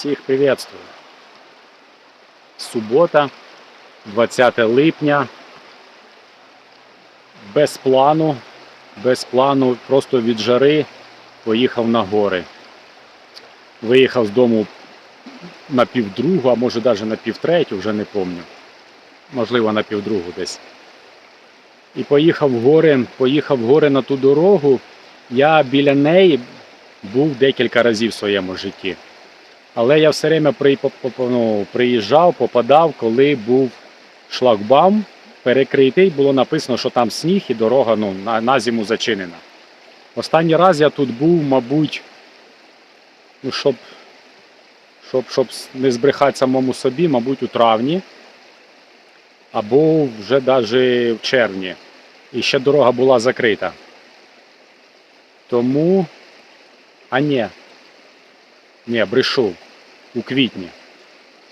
Всіх приветствую. Субота, 20 липня. Без плану, без плану, просто від жари поїхав на гори. Виїхав з дому на півдругу, а може навіть на півтретю, вже не пам'ятаю. Можливо, на півдругу десь. І поїхав в гори, поїхав в гори на ту дорогу. Я біля неї був декілька разів в своєму житті. Але я все время при, ну, приїжджав, попадав, коли був шлагбаум перекритий, було написано, що там сніг і дорога ну, на, на зиму зачинена. Останній раз я тут був, мабуть, ну, щоб, щоб, щоб не збрехати самому собі, мабуть, у травні або вже навіть в червні. І ще дорога була закрита. Тому. А ні. Ні, брешу. У квітні.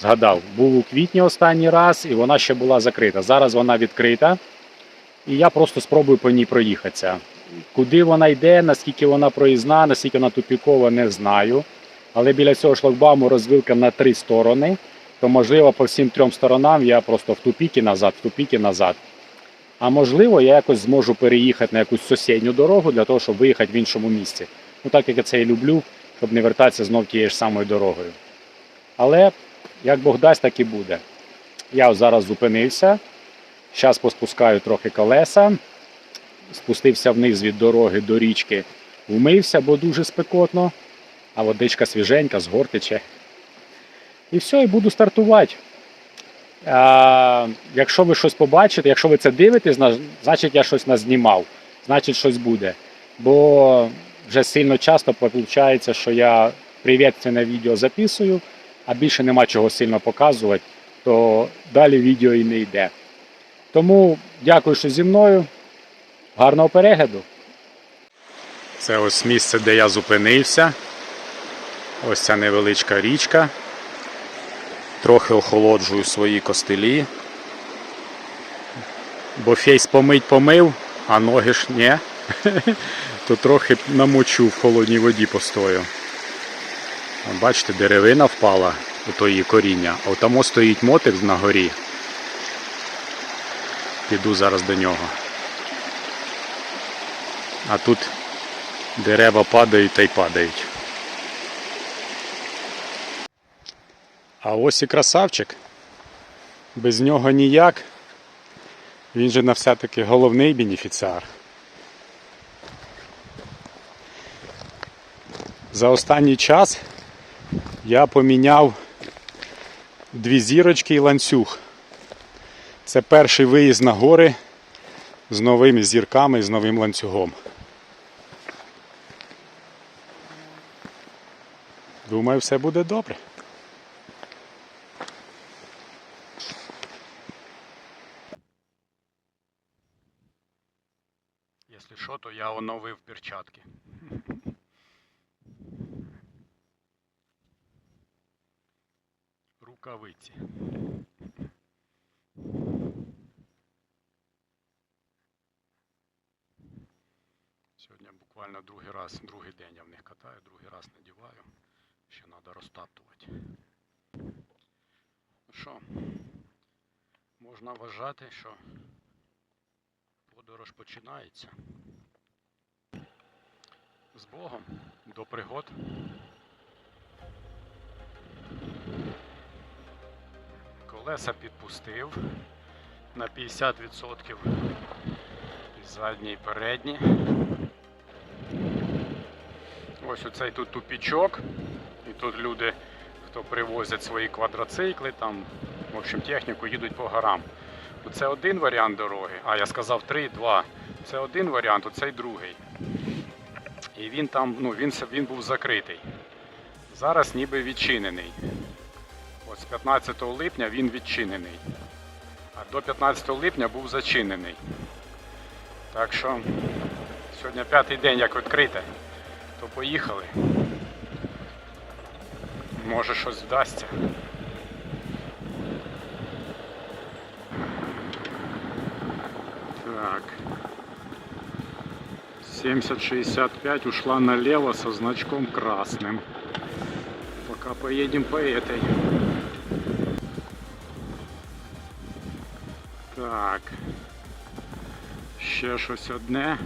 Згадав, був у квітні останній раз, і вона ще була закрита. Зараз вона відкрита. І я просто спробую по ній проїхатися. Куди вона йде, наскільки вона проїзна, наскільки вона тупікова, не знаю. Але біля цього шлагбауму розвилка на три сторони. То можливо по всім трьом сторонам я просто в тупіки назад, в тупіки назад. А можливо, я якось зможу переїхати на якусь сусідню дорогу для того, щоб виїхати в іншому місці. Ну так як я це і люблю, щоб не вертатися знов тією ж самою дорогою. Але як Бог дасть, так і буде. Я зараз зупинився. Зараз поспускаю трохи колеса. Спустився вниз від дороги до річки, вмився, бо дуже спекотно, а водичка свіженька, з гор. І все, і буду стартувати. А, якщо ви щось побачите, якщо ви це дивитесь, значить я щось назнімав, значить щось буде. Бо вже сильно часто виходить, що я привітне відео записую, а більше нема чого сильно показувати, то далі відео і не йде. Тому дякую, що зі мною. Гарного перегляду. Це ось місце, де я зупинився. Ось ця невеличка річка. Трохи охолоджую свої костелі. Бо фейс помить помив, а ноги ж ні. То трохи намочу в холодній воді постою. Бачите, деревина впала у то її коріння, а там стоїть мотик на горі. Піду зараз до нього. А тут дерева падають та й падають. А ось і красавчик. Без нього ніяк. Він же на все-таки головний бенефіціар. За останній час я поміняв дві зірочки і ланцюг. Це перший виїзд на гори з новими зірками і з новим ланцюгом. Думаю, все буде добре. Якщо що, то я оновив перчатки. Рукавиці. Сьогодні буквально другий раз, другий день я в них катаю, другий раз надіваю. Ще треба розтаптувати. Ну що, можна вважати, що подорож починається. З Богом до пригод. Колеса підпустив на 50% і задні і передні. Ось оцей тут тупічок. І тут люди, хто привозять свої квадроцикли, там, в общем, техніку їдуть по горам. Це один варіант дороги, а я сказав три, два. Це один варіант, оцей другий. І він там, ну, він, він був закритий. Зараз ніби відчинений. От з 15 липня він відчинений. А до 15 липня був зачинений. Так що сьогодні п'ятий день як відкрите, то поїхали. Може щось вдасться. Так. 7065 ушла налево со значком красным. Пока поедем по этой. Ще щось одне.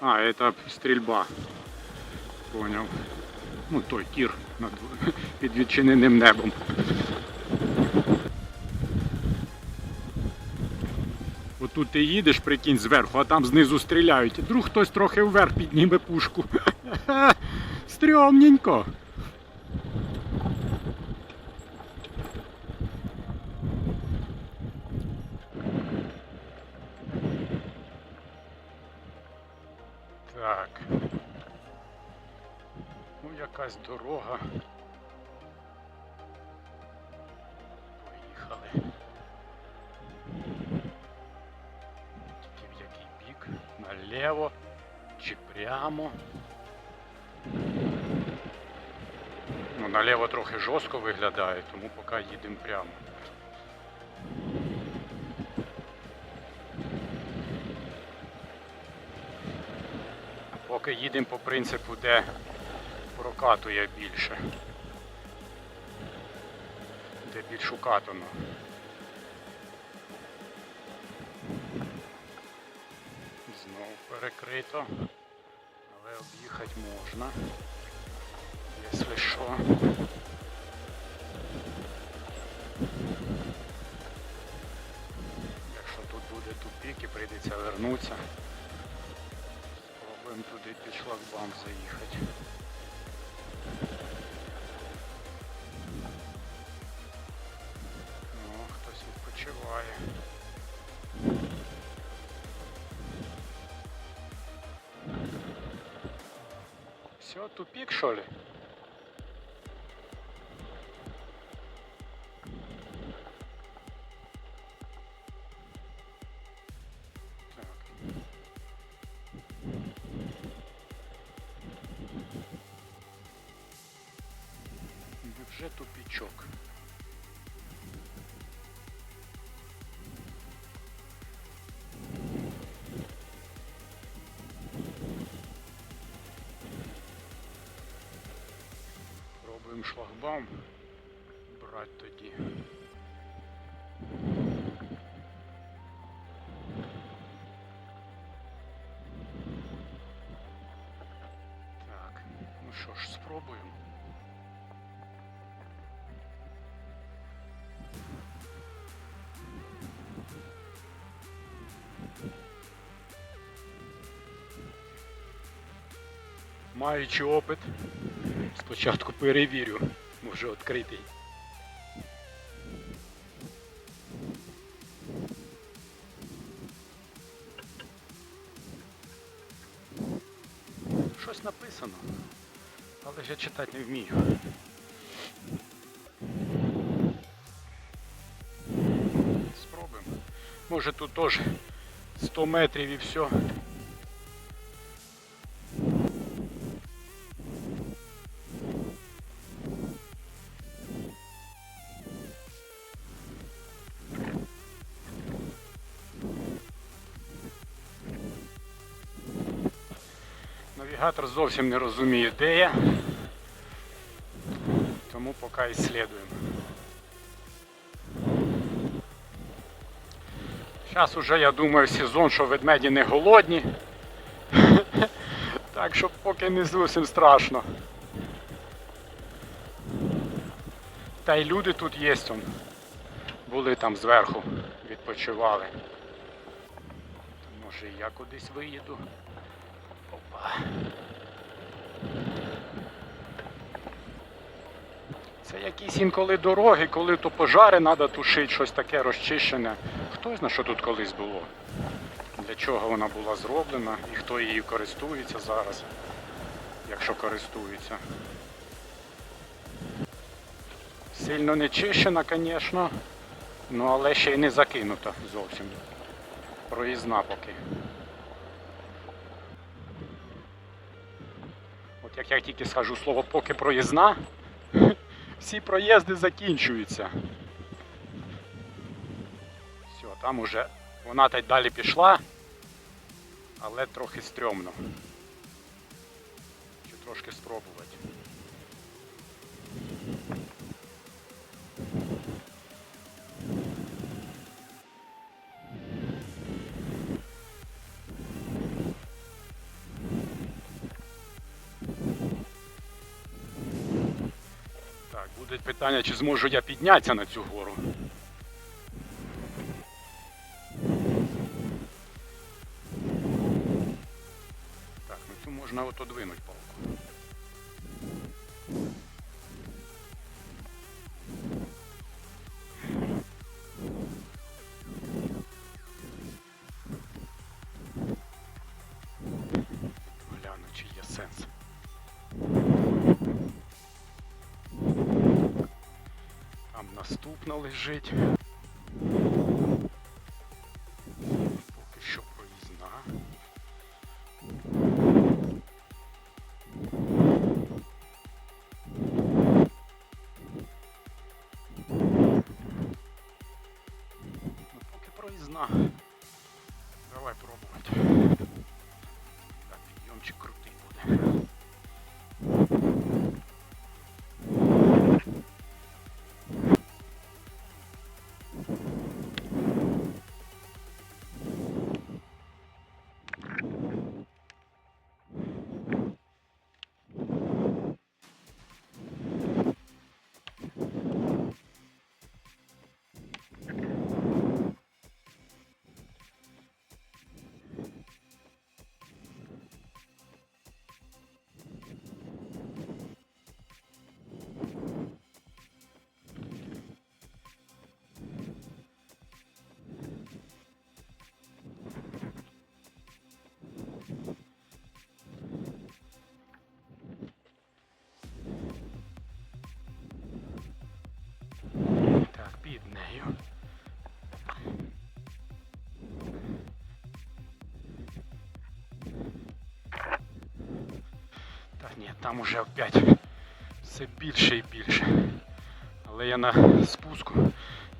А, это стрільба. Поняв. Ну, той тір над під відчиненим небом. Отут ти їдеш, прикинь, зверху, а там знизу стріляють. І Вдруг хтось трохи вверх підніме пушку. Стрьомненько. Якась дорога. Поїхали. Тільки в який бік? Наліво чи прямо? Ну, наліво трохи жорстко виглядає, тому поки їдемо прямо. Поки їдемо по принципу, де прокатує більше. Де більш укатано. Знову перекрито, але об'їхати можна, якщо що. Якщо тут буде тупік і прийдеться вернутися, спробуємо туди під шлагбаум заїхати. Тупик, что ли? Бюджет тупичок. Що ж, спробуємо. Маючи опит, Спочатку перевірю, може відкритий. Читати не вмію. Спробуємо. Може тут теж 100 метрів і все. Навігатор зовсім не розуміє, де я, тому поки іслідуємо. Зараз уже, я думаю, сезон, що ведмеді не голодні. Так що поки не зовсім страшно. Та й люди тут є, он. були там зверху, відпочивали. Може і я кудись виїду. Опа. Це якісь інколи дороги, коли то пожари треба тушити, щось таке розчищене. Хто знає, що тут колись було? Для чого вона була зроблена і хто її користується зараз, якщо користується. Сильно не чищена, звісно, ну але ще й не закинута зовсім. Проїзна поки. От як я тільки скажу слово поки проїзна, всі проїзди закінчуються. Все, там уже вона та й далі пішла, але трохи стрьомно. Ще трошки спробувати. Питання, чи зможу я піднятися на цю гору. Так, ну цю можна от одвинуть палку. Лежить. Ні, там уже опять все більше і більше. Але я на спуску,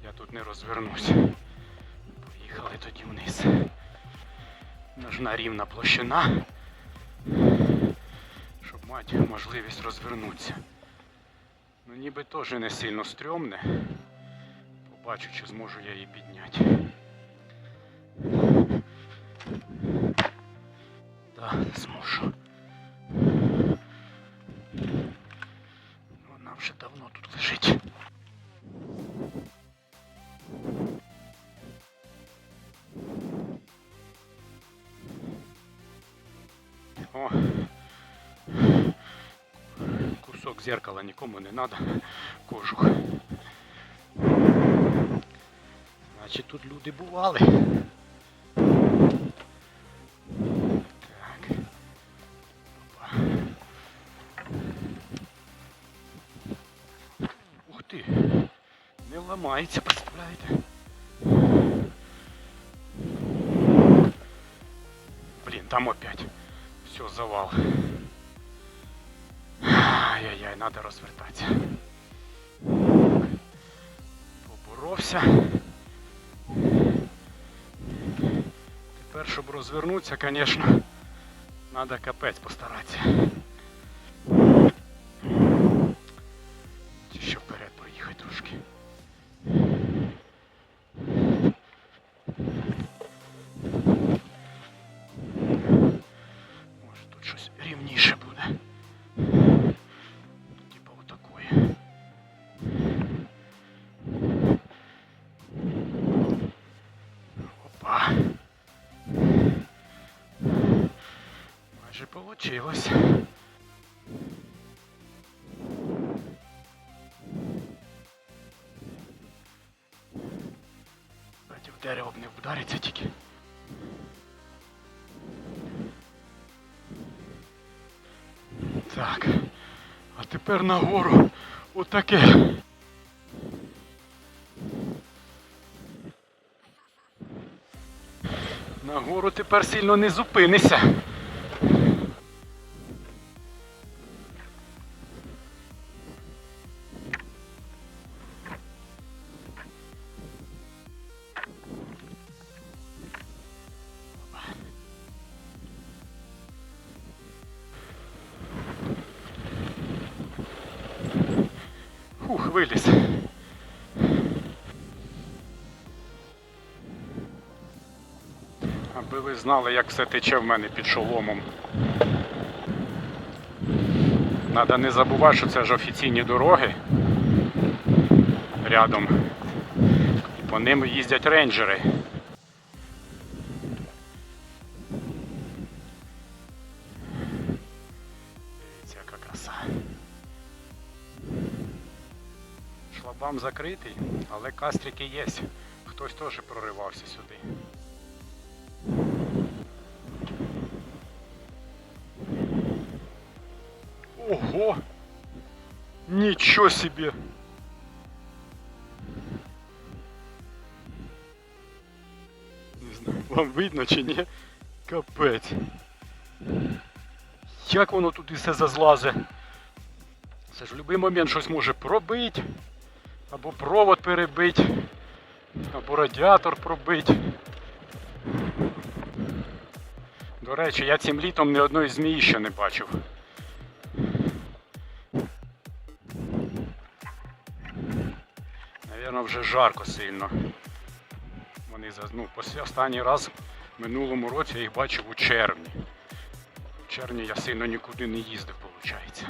я тут не розвернусь. Поїхали тоді вниз. Нужна рівна площина, щоб мати можливість розвернутися. Ну ніби теж не сильно стрьомне. Побачу, чи зможу я її підняти. Кусок зеркала нікому не треба. Кожух. Значить тут люди бували. Ух ти! Не ламається, представляєте? Блін, там опять. Все, завал. Ай-яй-яй, надо розвертатися. Поборовся. Тепер, щоб розвернутися, звісно, треба капець постаратися. Майже получилось. Кстати, в дерево б не вдариться тільки. Так. А тепер нагору. Отаке. Нагору тепер сильно не зупинися. Аби ви знали, як все тече в мене під шоломом. Надо не забувати, що це ж офіційні дороги рядом. І по ним їздять рейнджери. Дивіться, яка краса. Шлагбам закритий, але кастрики є. Хтось теж проривався сюди. Ничего себе! Не знаю, вам видно чи ні? Капець. Як воно тут і все зазлазе? Це ж в будь-який момент щось може пробити, або провод перебити, або радіатор пробити. До речі, я цим літом ні одної змії ще не бачив. Навірно, вже жарко сильно. Вони ну, останній раз в минулому році я їх бачив у червні. В червні я сильно нікуди не їздив, виходить.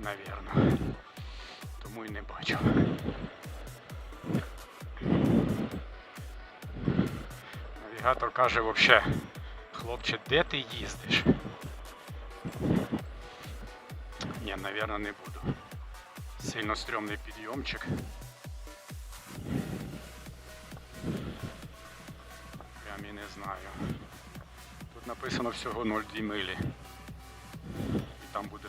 Навірно. Тому і не бачив. Навігатор каже взагалі, хлопче, де ти їздиш? Ні, навірно, не буду. Сильно стрьомний підйомчик. Знаю. Тут написано всього 0,2 милі. І там буде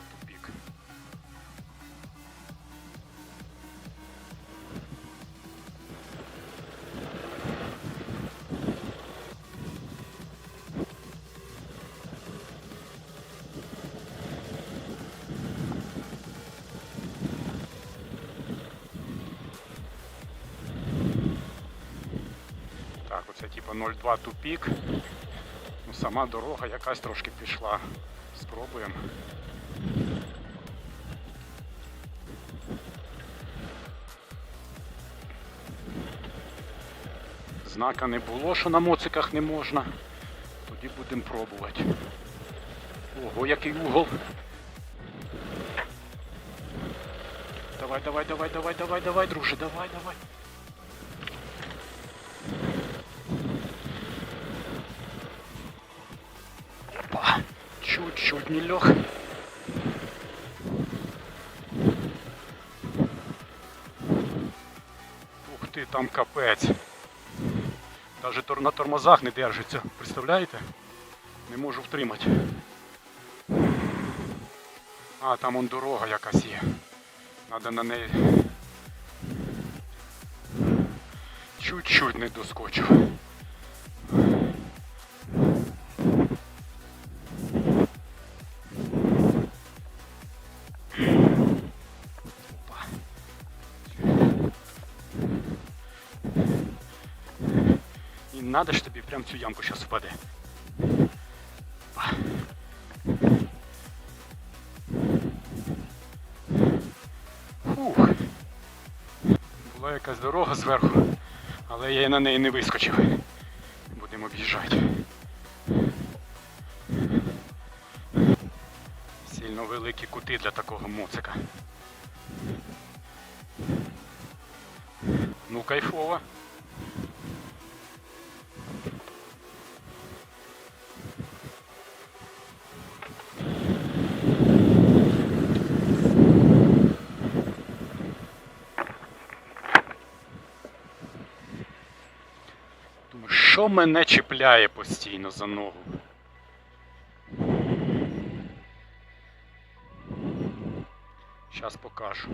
типу 0,2 тупік. Ну, сама дорога якась трошки пішла. Спробуємо. Знака не було, що на моциках не можна. Тоді будемо пробувати. Ого, який угол. Давай, давай, давай, давай, давай, давай, друже, давай, давай. Не лег. Ух ти, там капець. Даже на тормозах не держиться. Представляєте? Не можу втримати. А, там он дорога якась є. Надо на неї. Чуть-чуть не доскочив. Надо ж тобі прям цю ямку зараз впаде. Фух. Була якась дорога зверху, але я на неї не вискочив. Будемо об'їжджати. Сильно великі кути для такого моцика. Ну, кайфово. Що мене чіпляє постійно за ногу? Зараз покажу.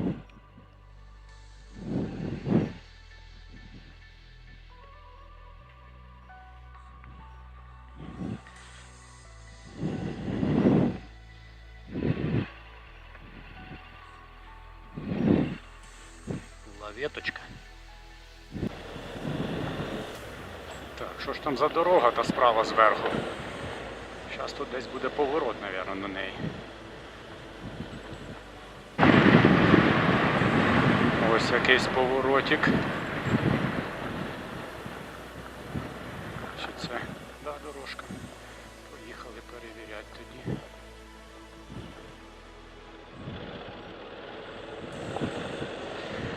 Лаветочка. Що ж там за дорога та справа зверху? Зараз тут десь буде поворот, мабуть, на неї. Ось якийсь поворотик. Чи це? Да, дорожка. Поїхали перевіряти тоді.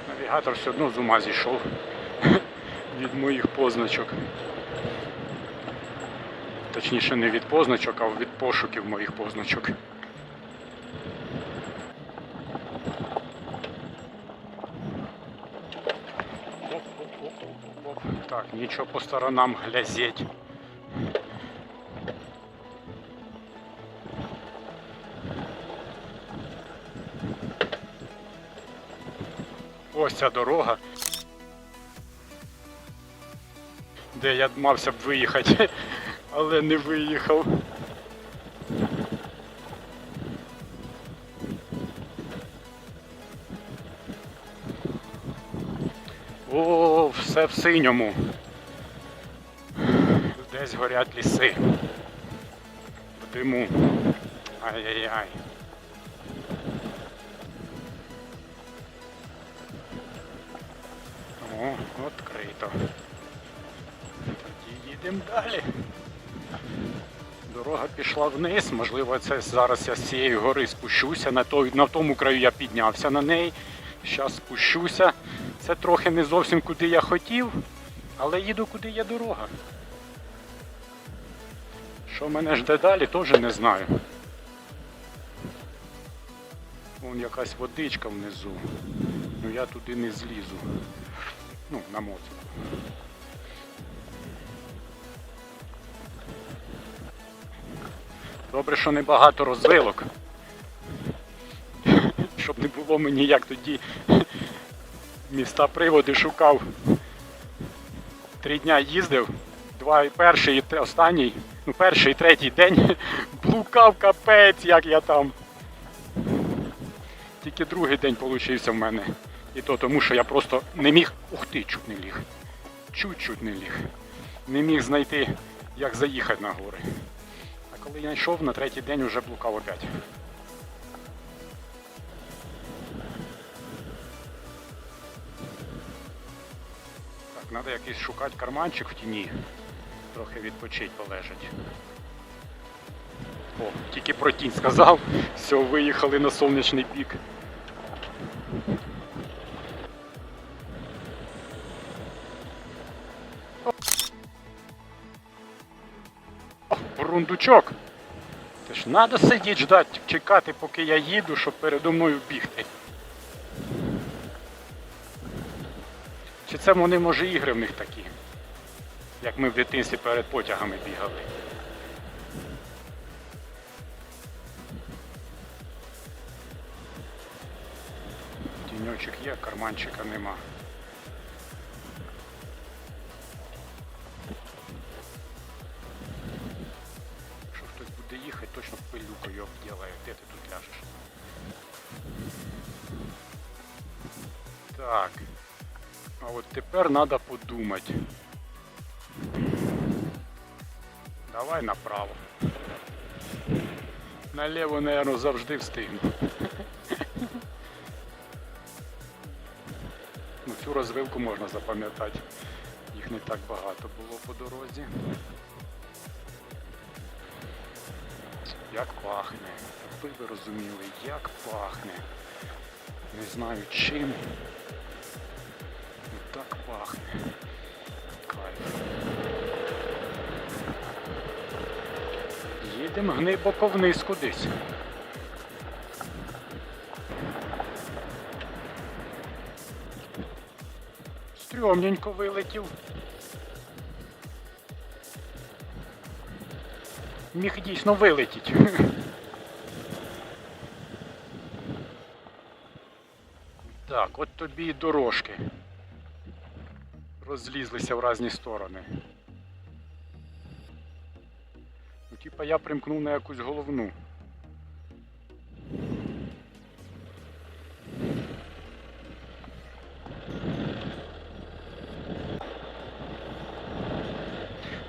Навігатор все одно з ума зійшов від моїх позначок. Точніше не від позначок, а від пошуків моїх позначок. Так, нічого по сторонам глязеть. Ось ця дорога, де я мався б виїхати, але не виїхав. О, все в синьому. Десь горять ліси. В диму. Ай-яй-яй. О, відкрито. Тоді їдемо далі. Дорога пішла вниз, можливо, це зараз я з цієї гори спущуся. На, той, на тому краю я піднявся на неї. Зараз спущуся. Це трохи не зовсім куди я хотів, але їду куди є дорога. Що мене жде далі, теж не знаю. Вон якась водичка внизу. Ну я туди не злізу. Ну, на моцику. Добре, що небагато розвилок. Щоб не було мені як тоді міста приводи шукав. Три дня їздив, два і перший і останній, ну перший і третій день блукав капець, як я там. Тільки другий день получився в мене. І то тому, що я просто не міг. Ух ти, чуть не ліг. Чуть-чуть не ліг. Не міг знайти, як заїхати на гори. Коли я йшов, на третій день вже блукав опять. Так, треба якийсь шукати карманчик в тіні. Трохи відпочить полежать. О, тільки про тінь сказав. Все, виїхали на сонячний пік. О, Бурундучок. Це ж треба сидіти ждати, чекати, поки я їду, щоб передо мною бігти. Чи це вони, може, ігри в них такі? Як ми в дитинстві перед потягами бігали. Тіньочок є, карманчика нема. Тепер треба подумати. Давай направо. Наліво, наверное, завжди встигну. Ну, цю розвилку можна запам'ятати. Їх не так багато було по дорозі. Як пахне. Аби ви розуміли, як пахне. Не знаю чим. Кайф. Їдемо глибоко вниз кудись. Стрьомненько вилетів. Міг дійсно вилетіти. Так, от тобі і дорожки. Розлізлися в різні сторони. Ну, типа я примкнув на якусь головну.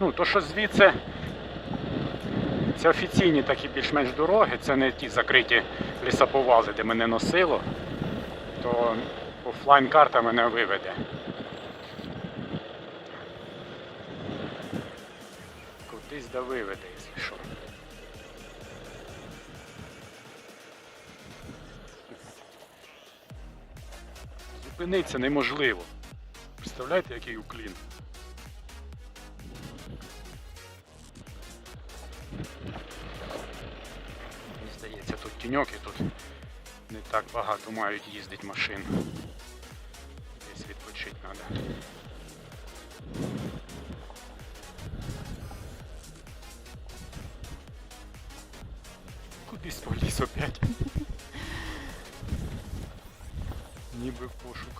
Ну, то що звідси це офіційні такі більш-менш дороги, це не ті закриті лісоповази, де мене носило. То Офлайн карта мене виведе. Кудись да виведе, якщо що. Зупинитися неможливо. Представляєте, який уклін? Мені здається, тут тіньок і тут не так багато мають їздити машин.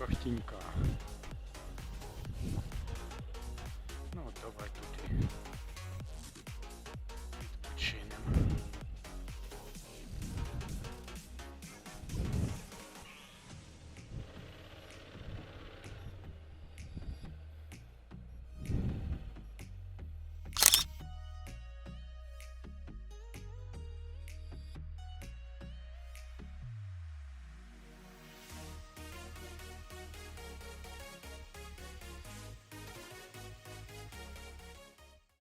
В тінька.